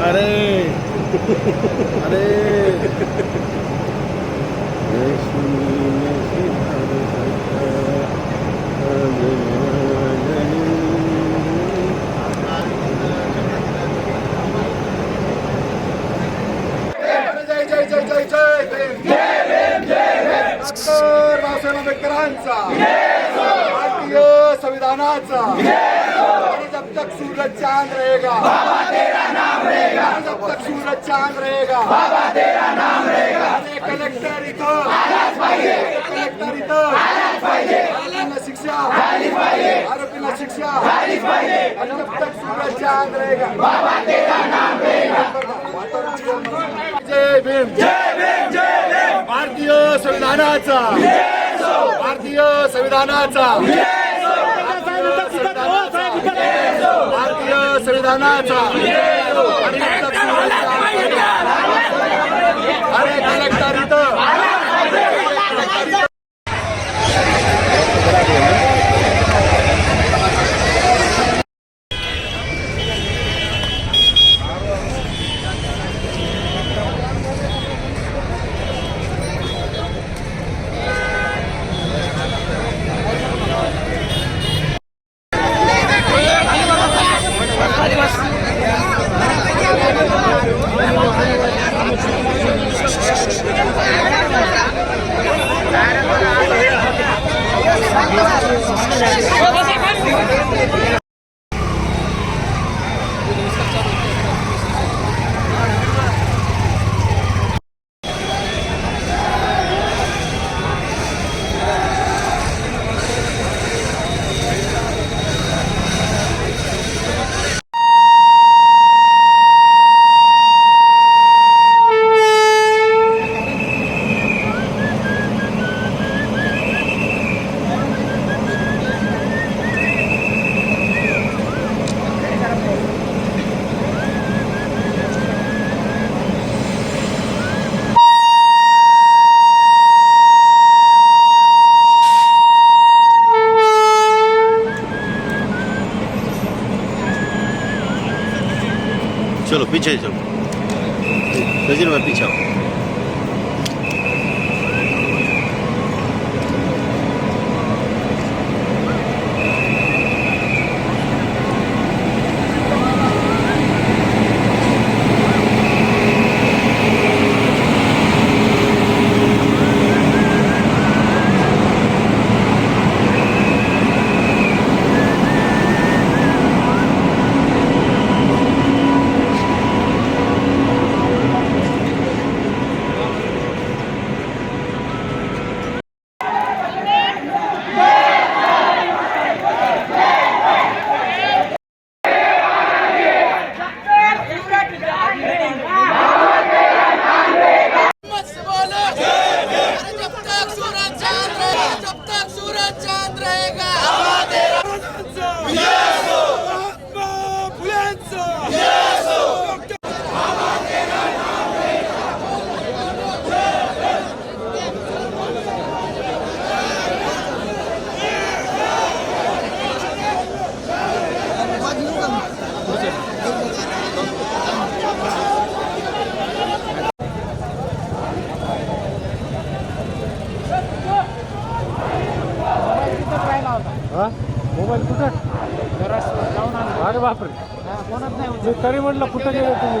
अरे। अरे। जय जय जय जय जय भीम डॉक्टर बाबासाहेब आंबेडकरांचा भारतीय संविधानाचा जब तक सूरज चांद रहेगा। आणि जब तक सूरज चांद रहेगा। अरे कलेक्टर इथं। कलेक्टर इथं। आरोपींना शिक्षा। आरोपींना शिक्षा। जब तक सूरज चांद रहेगा। जय भीम। जय भीम जय भीम। भारतीय संविधानाचा। भारतीय संविधानाचा। संविधानाचा. अरे कलेक्टर इथं. Thank you. पीछे चलो नजीर में पीछे आओ मोबाईल कुठं? अरे बापरे. मी तरी म्हटलं कुठं गेले तुम्ही?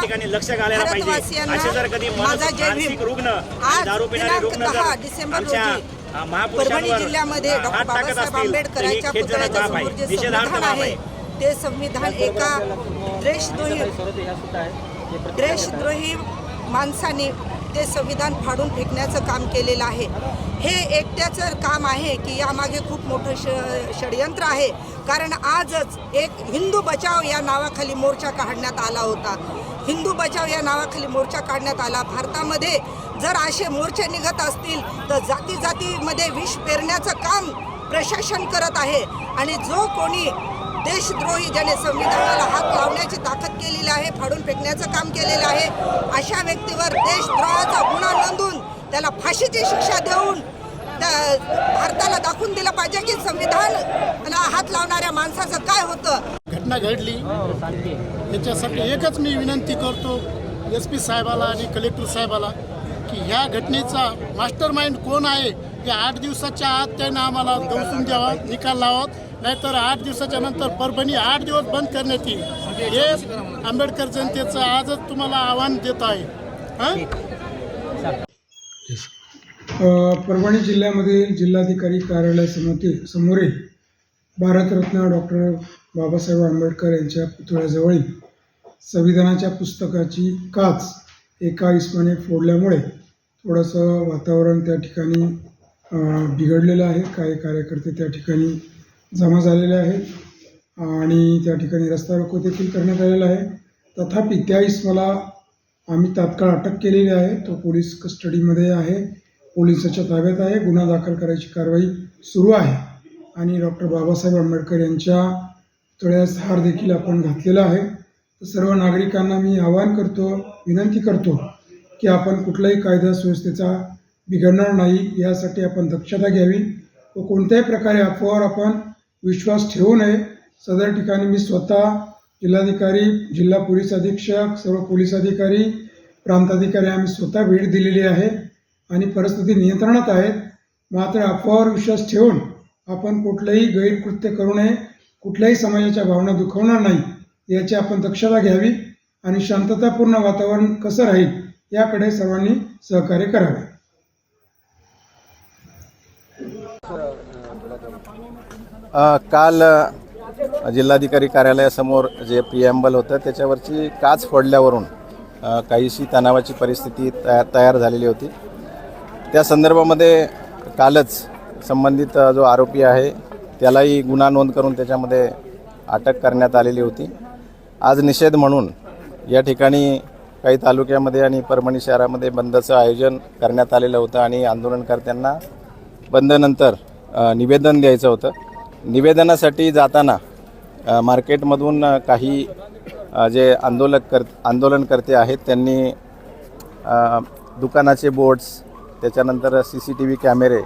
ठिकाणी लक्ष घालायला पाहिजे. असे जर कधी. मानसिक रुग्ण दारू पिणारे रुग्ण जर आमच्या महापुरुषांवर हात टाकत असतील तर ही आहे. निषेधार्थ बाब ते संविधान एका देशद्रोही देशद्रोही माणसाने ते संविधान फाडून फेकण्याचं काम केलेलं आहे. हे एकट्याचं काम आहे की यामागे खूप मोठं ष षडयंत्र आहे. कारण आजच एक हिंदू बचाव या नावाखाली मोर्चा काढण्यात आला होता. हिंदू बचाव या नावाखाली मोर्चा काढण्यात आला. भारतामध्ये जर असे मोर्चे निघत असतील तर जाती जातीमध्ये विष पेरण्याचं काम प्रशासन करत आहे. आणि जो कोणी देशद्रोही ज्याने संविधानाला हात लावण्याची ताकद केलेली आहे फाडून फेकण्याचं काम केलेलं आहे अशा व्यक्तीवर देशद्रोहाचा गुन्हा नोंदून त्याला फाशीची शिक्षा देऊन त्या- भारताला दाखवून दिलं पाहिजे की संविधानाला हात लावणाऱ्या माणसाचं काय होतं? घटना घडली. याच्यासाठी एकच मी विनंती करतो एस पी साहेबाला आणि कलेक्टर साहेबाला की ह्या घटनेचा मास्टर माइंड कोण आहे हे आठ दिवसाच्या आत त्यानं आम्हाला दमसून द्यावा निकाल लावावा. नाहीतर आठ दिवसाच्या नंतर परभणी आठ दिवस बंद करण्यात येईल. हे आंबेडकर जनतेचं आजच तुम्हाला आव्हान देत आहे. हां? परभणी जिल्ह्यामध्ये जिल्हाधिकारी कार्यालयासमोर समोरील भारतरत्न डॉक्टर बाबासाहेब आंबेडकर यांच्या पुतळ्याजवळील संविधानाच्या पुस्तकाची काच एका इस्माने फोडल्यामुळे थोडंसं वातावरण त्या ठिकाणी बिघडलेलं आहे. काही कार्यकर्ते त्या ठिकाणी जमा झालेले आहेत आणि त्या ठिकाणी रस्ता रोको देखील करण्यात आलेला आहे. तथापि त्या इस्माला आम्ही तात्काळ अटक केलेली आहे. तो पोलीस कस्टडीमध्ये आहे. पोलिसाच्या ताब्यात आहे. गुन्हा दाखल करायची कारवाई सुरू आहे. आणि डॉक्टर बाबासाहेब आंबेडकर यांच्या तळ्यास हार देखील आपण घातलेला आहे. तर सर्व नागरिकांना मी आवाहन करतो विनंती करतो की आपण कुठलाही कायदा सुव्यवस्थेचा बिघडणार नाही. यासाठी आपण दक्षता घ्यावी व कोणत्याही प्रकारे अफवावर आपण विश्वास ठेवू नये. सदर ठिकाणी मी स्वतः जिल्हाधिकारी जिल्हा पोलीस अधीक्षक सर्व पोलीस अधिकारी प्रांताधिकारी आम्ही स्वतः भेट दिलेली आहे आणि परिस्थिती नियंत्रणात आहेत मात्र अफवावर विश्वास ठेवून आपण कुठलंही गैरकृत्य करू नये कुठल्याही समाजाच्या भावना दुखवणार नाही याची आपण दक्षता घ्यावी आणि शांततापूर्ण वातावरण कसं राहील याकडे सर्वांनी सहकार्य करावे. काल जिल्हाधिकारी कार्यालयासमोर जे प्रिॲम्बल होतं त्याच्यावरची काच फोडल्यावरून काहीशी तणावाची परिस्थिती तया तयार झालेली होती. त्या संदर्भामध्ये कालच संबंधित जो आरोपी आहे त्यालाही गुन्हा नोंद करून त्याच्यामध्ये अटक करण्यात आलेली होती. आज निषेध म्हणून या ठिकाणी काही तालुक्यामध्ये आणि परभणी शहरामध्ये बंदचं आयोजन करण्यात आलेलं होतं आणि आंदोलनकर्त्यांना बंदनंतर निवेदन द्यायचं होतं. निवेदनासाठी जाताना मार्केटमधून काही जे आंदोलक कर आंदोलनकर्ते आहेत त्यांनी दुकानाचे बोर्ड्स त्याच्यानंतर सी सी टी व्ही कॅमेरे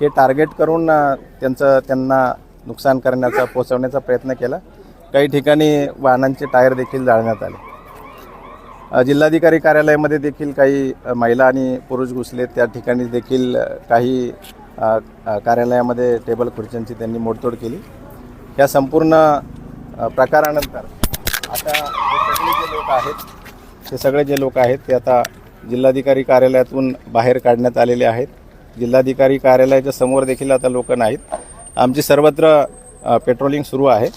हे टार्गेट करून त्यांचं त्यांना नुकसान करण्याचा पोचवण्याचा प्रयत्न केला. काही ठिकाणी वाहनांचे टायर देखील जाळण्यात आले. जिल्हाधिकारी कार्यालयामध्ये देखील काही महिला आणि पुरुष घुसले. त्या ठिकाणी देखील काही कार्यालयामध्ये टेबल खुर्च्यांची त्यांनी मोडतोड केली. या संपूर्ण प्रकारानंतर आता हे सगळे जे लोक आहेत हे सगळे जे लोक आहेत ते आता जिल्हाधिकारी कार्यालयातून बाहेर काढण्यात आलेले आहेत. जिल्हाधिकारी कार्यालयाच्या समोर देखील आता लोक नाहीत. आमची सर्वत्र पेट्रोलिंग सुरू आहे.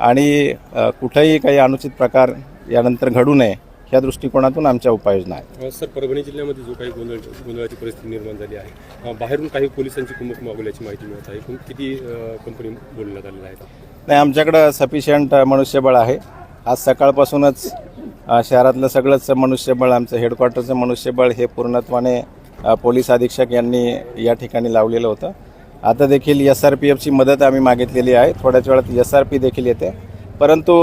आणि कुठंही काही अनुचित प्रकार यानंतर घडू नये ह्या दृष्टिकोनातून आमच्या उपाययोजना आहेत. सर परभणी जिल्ह्यामध्ये जो काही गोंधळ गोंधळाची परिस्थिती निर्माण झाली आहे अ, बाहेरून काही पोलिसांची कुमक मागवल्याची माहिती मिळत आहे. किती अ, कंपनी बोलण्यात आलेल्या आहेत नाही आमच्याकडं सफिशियंट मनुष्यबळ आहे. आज सकाळपासूनच अ, शहरातलं सगळंच मनुष्यबळ आमचं हेडक्वार्टरचं मनुष्यबळ हे पूर्णत्वाने अ, पोलीस अधीक्षक यांनी या ठिकाणी लावलेलं होतं. आता देखील एस आर पी एफची मदत आम्ही मागितलेली आहे. थोड्याच वेळात एस आर पी देखील येते. परंतु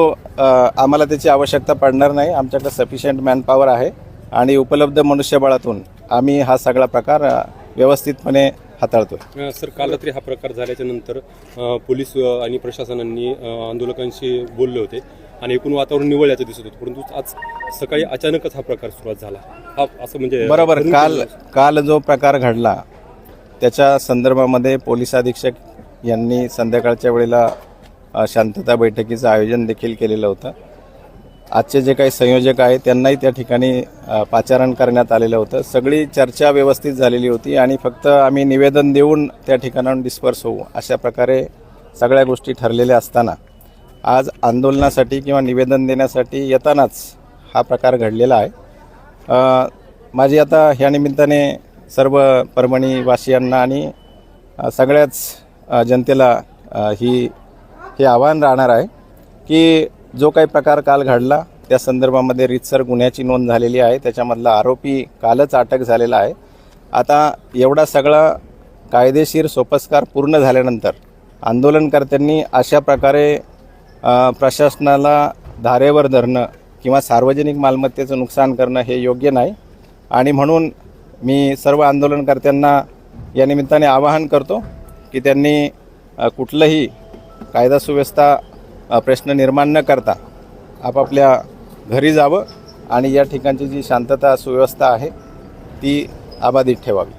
आम्हाला त्याची आवश्यकता पडणार नाही. आमच्याकडे सफिशियंट मॅनपॉवर आहे आणि उपलब्ध मनुष्यबळातून आम्ही हा सगळा प्रकार व्यवस्थितपणे हाताळतोय. अ, सर काल रात्री हा प्रकार झाल्याच्यानंतर पोलीस आणि प्रशासनांनी आंदोलकांशी बोलले होते आणि एकूण वातावरण निवळल्याचं दिसत होतं. परंतु आज सकाळी अचानकच हा प्रकार सुरुवात झाला. हा असं म्हणजे बरोबर. काल गेलं. काल जो प्रकार घडला त्याच्या संदर्भामध्ये पोलीस अधीक्षक यांनी संध्याकाळच्या वेळेला शांतता बैठकीचं आयोजन देखील केलेलं होतं. आजचे जे काही संयोजक आहेत त्यांनाही त्या ठिकाणी पाचारण करण्यात आलेलं होतं. सगळी चर्चा व्यवस्थित झालेली होती आणि फक्त आम्ही निवेदन देऊन त्या ठिकाणाहून डिस्पर्स होऊ अशा प्रकारे सगळ्या गोष्टी ठरलेल्या असताना. आज आंदोलनासाठी किंवा निवेदन देण्यासाठी येतानाच हा प्रकार घडलेला आहे. माझी आता ह्या निमित्ताने सर्व परभणीवासियांना आणि सगळ्याच जनतेला ही हे आव्हान राहणार आहे की जो काही प्रकार काल घडला त्या संदर्भामध्ये रितसर गुन्ह्याची नोंद झालेली आहे. त्याच्यामधला आरोपी कालच अटक झालेला आहे. आता एवढा सगळा कायदेशीर सोपस्कार पूर्ण झाल्यानंतर आंदोलनकर्त्यांनी अशा प्रकारे प्रशासनाला धारेवर धरणं किंवा सार्वजनिक मालमत्तेचं नुकसान करणं हे योग्य नाही. आणि म्हणून मी सर्व आंदोलनकर्त्यांना या निमित्ताने आवाहन करतो की त्यांनी कुठलंही कायदा सुव्यवस्था प्रश्न निर्माण न करता आपापल्या घरी जावं आणि या ठिकाणची जी शांतता सुव्यवस्था आहे ती अबाधित ठेवावी.